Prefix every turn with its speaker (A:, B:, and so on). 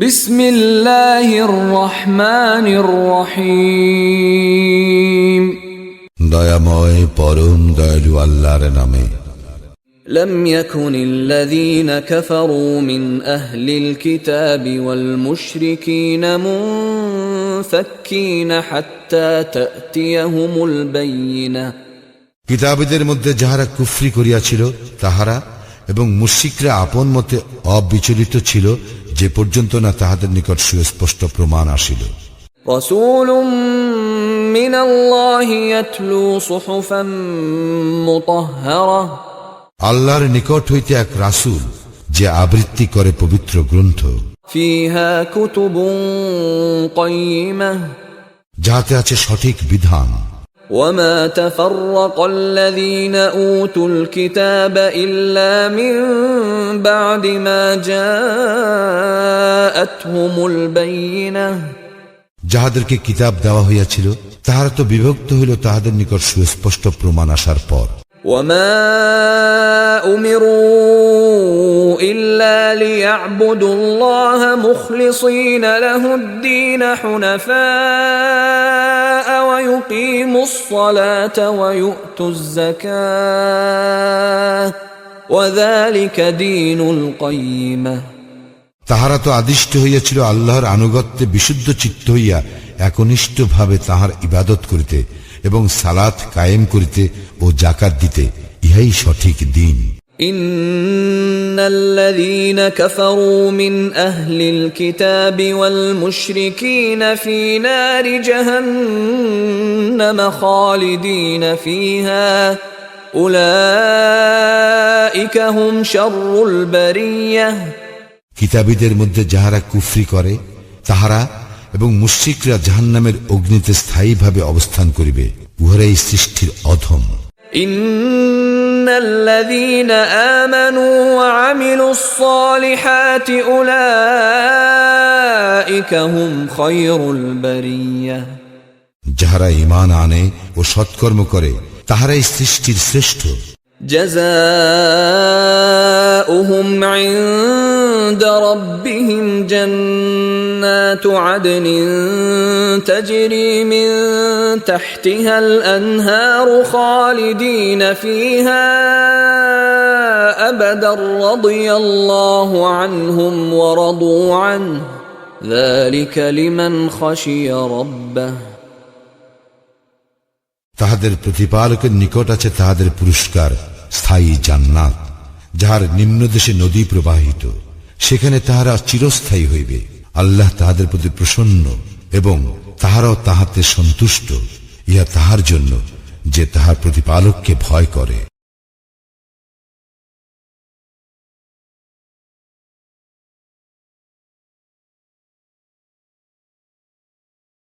A: বিসমিল্লাহির রহমানির রহিম
B: দয়াময় পরম দয়ালু আল্লাহর নামে
A: لم يكن الذين كفروا من أهل الكتاب والمشركين منفكين حتى تأتيهم البينة
B: কিতাবীদের মধ্যে যাহারা কুফরি করিয়াছিল তাহারা এবং মুশিকরা আপন মতে অবিচলিত ছিল যে পর্যন্ত না তাহাদের নিকট সুস্পষ্ট প্রমাণ আসিল আল্লাহর নিকট হইতে এক রাসুল যে আবৃত্তি করে পবিত্র গ্রন্থ যাহাতে আছে সঠিক বিধান
A: وما تفرق الذين أوتوا الكتاب إلا من بعد ما جاءتهم البينة
B: যাহাদেরকে কিতাব দেওয়া হইয়াছিল তাহারা তো বিভক্ত হইল তাহাদের নিকট সুস্পষ্ট প্রমাণ আসার পর
A: ওমা উমিরুন فليعبدوا الله مخلصين له الدين حنفاء ويقيموا الصلاة ويؤتوا الزكاة وذلك دين القيمة
B: তাহারা তো আদিষ্ট হইয়াছিল আল্লাহর আনুগত্যে বিশুদ্ধ চিত্ত হইয়া একনিষ্ঠভাবে তাহার ইবাদত করিতে এবং সালাত কায়েম করিতে ও জাকাত দিতে ইহাই সঠিক দিন
A: ان الذين كفروا من اهل الكتاب والمشركين في نار جهنم خالدين فيها اولئك هم شر البريه
B: কিতাবীদের মধ্যে যাহারা কুফরি করে তাহারা এবং মুশ্রিকরা জাহান্নামের অগ্নিতে স্থায়ীভাবে অবস্থান করিবে উহারাই সৃষ্টির অধম
A: ইন ان الذين امنوا وعملوا الصالحات اولئك هم خير البريه
B: যাহারা ঈমান আনে ও সৎকর্ম করে তাহারাই সৃষ্টির শ্রেষ্ঠ
A: جزاؤهم عند عند ربهم جنات عدن تجري من تحتها الانهار خالدين فيها ابدا رضي الله عنهم ورضوا عنه ذلك لمن خشي ربه
B: তাহাদের প্রতিপালকের নিকট আছে তাহাদের পুরস্কার স্থায়ী জান্নাত যাহার নিম্নদেশে নদী প্রবাহিত সেখানে তাহারা চিরস্থায়ী হইবে আল্লাহ তাহাদের প্রতি প্রসন্ন এবং তাহারাও তাহাতে সন্তুষ্ট ইহা তাহার জন্য যে তাহার প্রতিপালককে ভয় করে